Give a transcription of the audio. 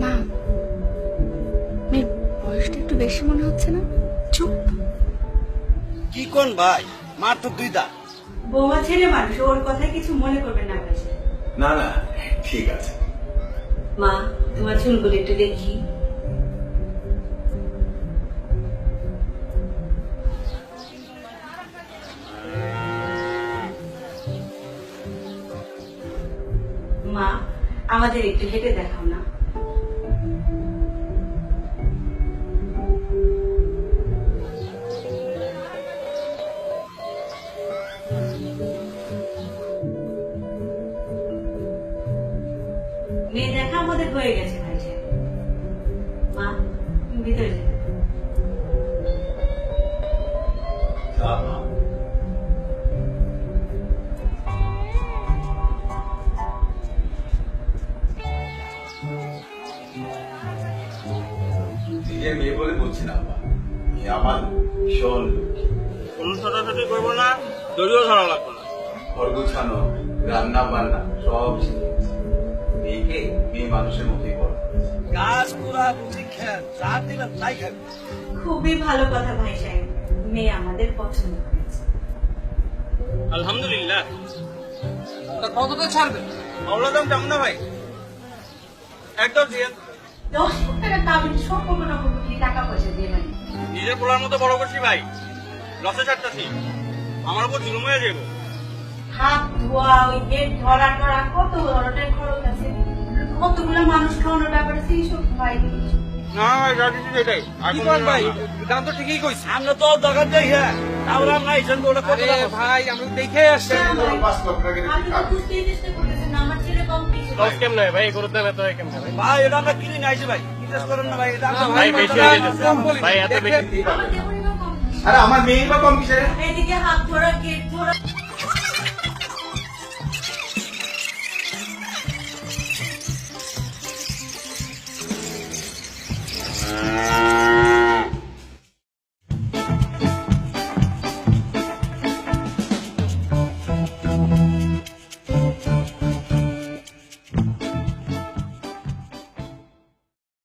মা মেয়ের বয়সটা একটু বেশি মনে হচ্ছে না? চুপ। কি কোন ভাই? মার তো দুই দাঁত। বৌমা ছেলে মানুষ ওর কথায় কিছু মনে করবেন না না না ঠিক আছে। মা তোমার চুলগুলো একটু দেখি। মা আমাদের একটু হেঁটে দেখাও না মেয়ে দেখা আমাদের হয়ে গেছে ভাই। মা ভিতরে নিজের মেয়ে বলে বলছি না মেয়ে আমার ভীষণ লক্ষ্মী। কোনো ছোটাছুটি করব না দড়িও ধরা লাগবে না। ঘর গোছানো রান্না বান্না সব মেয়েকে মেয়ে মানুষের মতোই বড় গাছ পুরা বুঝি খেন যা দিলাম তাই খাবে। খুবই ভালো কথা ভাই সাহেব। মেয়ে আমাদের পছন্দ আলহামদুলিল্লাহ। কতটা ছাড়বে? মাওলা দাম কেমন না ভাই? একদম দিয়ে। দশ লাখ টাকা কাবিন সব করব না করব কি টাকা পয়সা দিয়ে মানে নিজের পোলার মতো বড় করছি ভাই। লসে ছাড়তেছি আমার উপর জুলুম হয়ে যাবে হাত ধোয়া ওই গেট ধরা টরা কত ধরনের খরচ আছে। কতগুলো মানুষ খাওয়ানোর ব্যাপার আছে এইসব ভাই না ভাই দাম তো ঠিকই কইছি। আমরা তো দোকান যাই হ্যাঁ ভাই আমরা দেখে ভাই? এগুলোর দাম এত কেমন ভাই? এটা আমরা কিনে নিয়ে ভাই বিশ্বাস করেন আমার মেয়ে বা কম কিসে এদিকে হাত